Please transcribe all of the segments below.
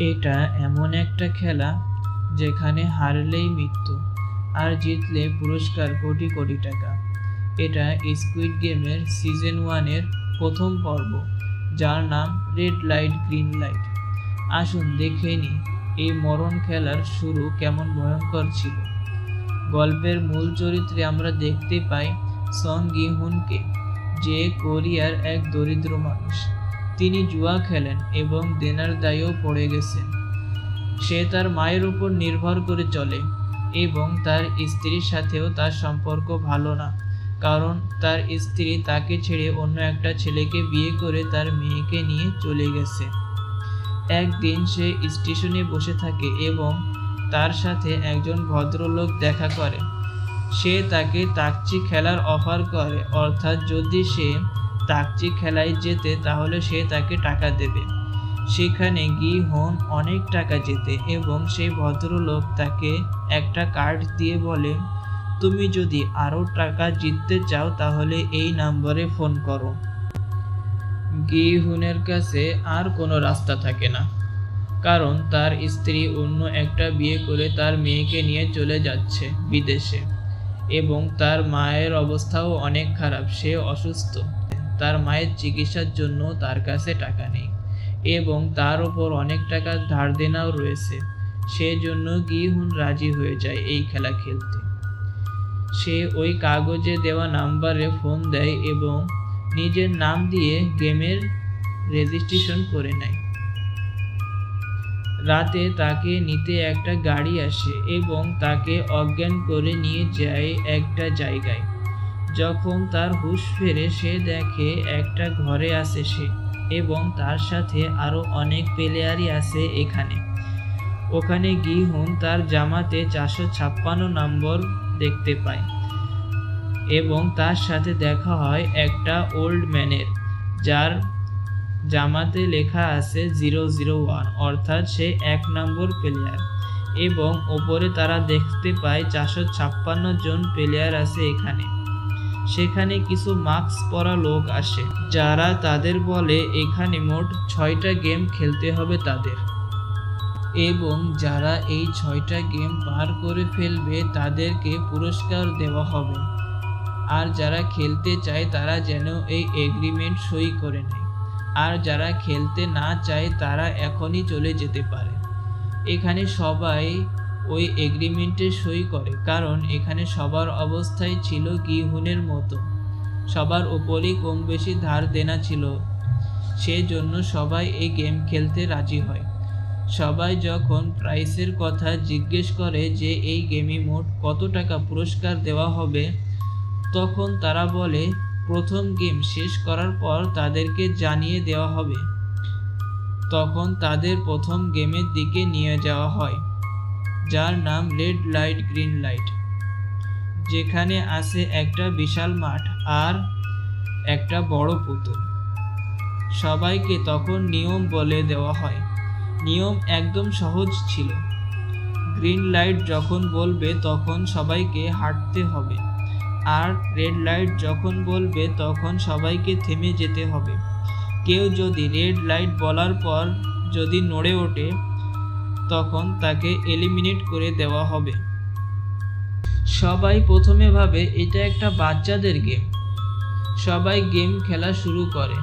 এটা এমন একটা খেলা যেখানে হারলেই মৃত্যু আর জিতলে পুরস্কার কোটি কোটি টাকা। এটা স্কুইড গেমের সিজন ওয়ানের প্রথম পর্ব, যার নাম রেড লাইট গ্রিন লাইট আসুন দেখে নি এই মরণ খেলার শুরু কেমন ভয়ঙ্কর ছিল। গল্পের মূল চরিত্রে আমরা দেখতে পাই সং গি হুনকে যে কোরিয়ার এক দরিদ্র মানুষ। তিনি জুয়া খেলেন এবং দেনার দায়েও পড়ে গেছেন। সে তার মায়ের উপর নির্ভর করে চলে এবং তার স্ত্রীর সাথেও তার সম্পর্ক ভালো না, কারণ তার স্ত্রী তাকে ছেড়ে অন্য একটা ছেলেকে বিয়ে করে তার মেয়েকে নিয়ে চলে গেছে। একদিন সে স্টেশনে বসে থাকে এবং তার সাথে একজন ভদ্রলোক দেখা করে। সে তাকে তাকচি খেলার অফার করে, অর্থাৎ যদি সে তাকচি খেলায় জেতে তাহলে সে তাকে টাকা দেবে। সেখানে গি হন অনেক টাকা জেতে এবং সেই ভদ্রলোক তাকে একটা কার্ড দিয়ে বলে, তুমি যদি আরও টাকা জিততে চাও তাহলে এই নম্বরে ফোন করো। গি হুনের কাছে আর কোনো রাস্তা থাকে না। কারণ তার স্ত্রী অন্য একটা বিয়ে করে তার মেয়েকে নিয়ে চলে যাচ্ছে বিদেশে এবং তার মায়ের অবস্থাও অনেক খারাপ। সে অসুস্থ। তার মায়ের চিকিৎসার জন্য তার কাছে টাকা নেই এবং তার ওপর অনেক টাকা ধার দেনাও রয়েছে। সেজন্য গিহুন রাজি হয়ে যায় এই খেলা খেলতে। সে ওই কাগজে দেওয়া নাম্বারে ফোন দেয় এবং নিজের নাম দিয়ে গেমের রেজিস্ট্রেশন করে নেয়। রাতে তাকে নিতে একটা গাড়ি আসে এবং তাকে অজ্ঞান করে নিয়ে যায় একটা জায়গায়। যখন তার হুশ ফেরে সে দেখে একটা ঘরে আছে সে এবং তার সাথে আরও অনেক প্লেয়ারই আছে এখানে। ওখানে গিহুন তার জামাতে চারশো ছাপ্পান্ন নম্বর দেখতে পায় এবং তার সাথে দেখা হয় একটা ওল্ড ম্যানের, যার জামাতে লেখা আছে জিরো জিরো ওয়ান, অর্থাৎ সে এক নম্বর প্লেয়ার। এবং ওপরে তারা দেখতে পায় চারশো ছাপ্পান্ন জন প্লেয়ার আছে এখানে। সেখানে কিছু মাস্ক পরা লোক আসে, যারা তাদের বলে, এখানে মোট ছয়টা গেম খেলতে হবে তাদের। এবং যারা এই ছয়টা গেম পার করে ফেলবে, তাদেরকে পুরস্কার দেওয়া হবে। আর যারা খেলতে চায়, তারা যেন এই এগ্রিমেন্ট সই করে নেয়। আর যারা খেলতে না চায়, তারা এখনই চলে যেতে পারে। এখানে সবাই ওই এগ্রিমেন্টে সই করে, কারণ এখানে সবার অবস্থাই ছিল গিহুনের মতো। সবার উপরই কম বেশি ধার দেনা ছিল। সেজন্য সবাই এই গেম খেলতে রাজি হয়। সবাই যখন প্রাইসের কথা জিজ্ঞেস করে যে এই গেমে মোট কত টাকা পুরস্কার দেওয়া হবে, তখন তারা বলে, প্রথম গেম শেষ করার পর তাদেরকে জানিয়ে দেওয়া হবে। তখন তাদের প্রথম গেমের দিকে নিয়ে যাওয়া হয়। যার নাম রেড লাইট, গ্রিন লাইট। যেখানে আছে একটা বিশাল মাঠ আর একটা বড় পুতুল। সবাইকে তখন নিয়ম বলে দেওয়া হয়। নিয়ম একদম সহজ ছিল। গ্রিন লাইট যখন বলবে তখন সবাইকে হাঁটতে হবে। আর রেড লাইট যখন বলবে তখন সবাইকে থেমে যেতে হবে। কেউ যদি রেড লাইট বলার পর যদি নড়ে ওঠে তখন তাকে এলিমিনেট করে দেওয়া হবে। সবাই প্রথমে ভাবে এটা একটা বাচ্চাদের গেম সবাই গেম খেলা শুরু করে।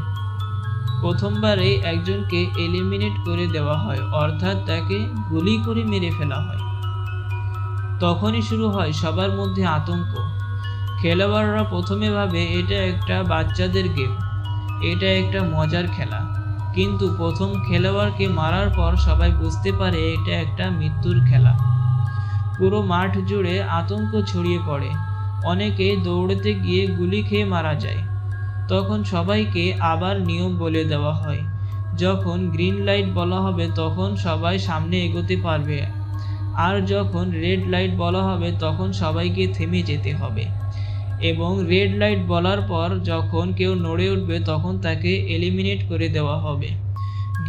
প্রথমবারেই একজনকে এলিমিনেট করে দেওয়া হয়, অর্থাৎ তাকে গুলি করে মেরে ফেলা হয়। তখনই শুরু হয় সবার মধ্যে আতঙ্ক। খেলোয়াড়রা প্রথমে ভাবে এটা একটা বাচ্চাদের গেম এটা একটা মজার খেলা। কিন্তু প্রথম খেলোয়াড়কে মারার পর সবাই বুঝতে পারে এটা একটা মৃত্যুর খেলা। পুরো মাঠ জুড়ে আতঙ্ক ছড়িয়ে পড়ে। অনেকে দৌড়তে গিয়ে গুলি খেয়ে মারা যায়। তখন সবাইকে আবার নিয়ম বলে দেওয়া হয়। যখন গ্রিন লাইট বলা হবে, তখন সবাই সামনে এগোতে পারবে। আর যখন রেড লাইট বলা হবে, তখন সবাইকে থেমে যেতে হবে। এবং রেড লাইট বলার পর যখন কেউ নড়ে উঠবে তখন তাকে এলিমিনেট করে দেওয়া হবে।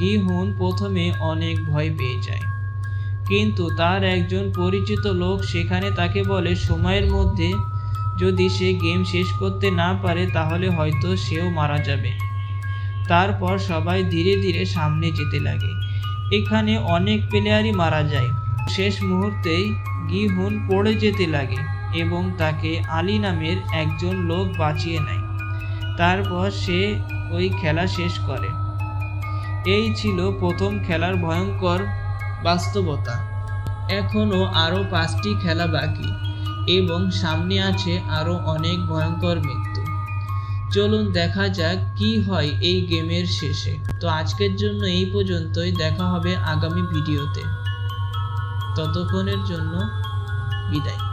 গিহুন প্রথমে অনেক ভয় পেয়ে যায়। কিন্তু তার একজন পরিচিত লোক সেখানে তাকে বলে, সময়ের মধ্যে যদি সে গেম শেষ করতে না পারে তাহলে হয়তো সেও মারা যাবে। তারপর সবাই ধীরে ধীরে সামনে যেতে লাগে। এখানে অনেক প্লেয়ারই মারা যায়। শেষ মুহূর্তেই গিহুন পড়ে যেতে লাগে। এবং তাকে আলী নামের একজন লোক বাঁচিয়ে নেয়। তারপর সে ওই খেলা শেষ করে। এই ছিল প্রথম খেলার ভয়ঙ্কর বাস্তবতা। এখনও আরও পাঁচটি খেলা বাকি এবং সামনে আছে আরও অনেক ভয়ঙ্কর মৃত্যু। চলুন দেখা যাক কি হয় এই গেমের শেষে। তো আজকের জন্য এই পর্যন্তই। দেখা হবে আগামী ভিডিওতে। ততক্ষণের জন্য বিদায়।